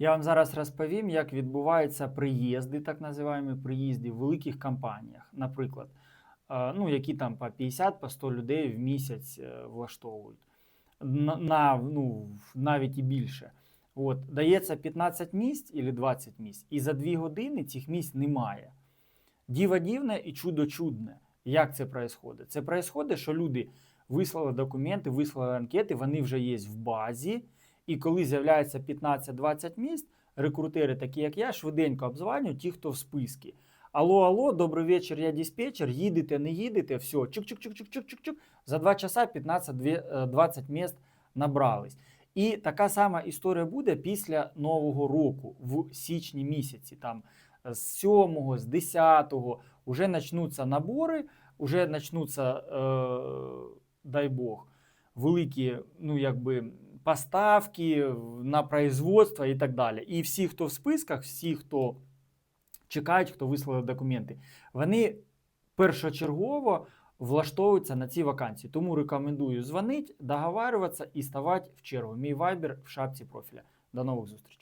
Я вам зараз розповім, як відбуваються приїзди, так називаємо приїзди в великих компаніях, наприклад, е, ну, які там по 50 по 100 людей в місяць е, влаштовують. На, ну, навіть і більше. От, дається 15 місць або 20 місць, і за 2 години цих місць немає. Діво дивне і чудо чудне. Як це відбувається? Це відбувається, що люди вислали документи, вислали анкети, вони вже є в базі. І коли з'являється 15-20 місць, рекрутери, такі як я, швиденько обзванюють ті, хто в списку. Алло, алло, добрий вечір, я диспетчер, їдете, не їдете, все, чук-чук-чук-чук-чук-чук. За 2 часа 15-20 місць набрались. І така сама історія буде після Нового року, в січні місяці. Там з 7, з 10 вже почнуться набори, вже почнуться, е, дай Бог, великі, ну якби поставки на производство і так далі. І всі, хто в списках, всі, хто чекають, хто вислали документи, вони першочергово влаштовуються на ці вакансії. Тому рекомендую дзвонити, договарюватися і ставати в чергу. Мій вайбер в шапці профіля. До нових зустрічей.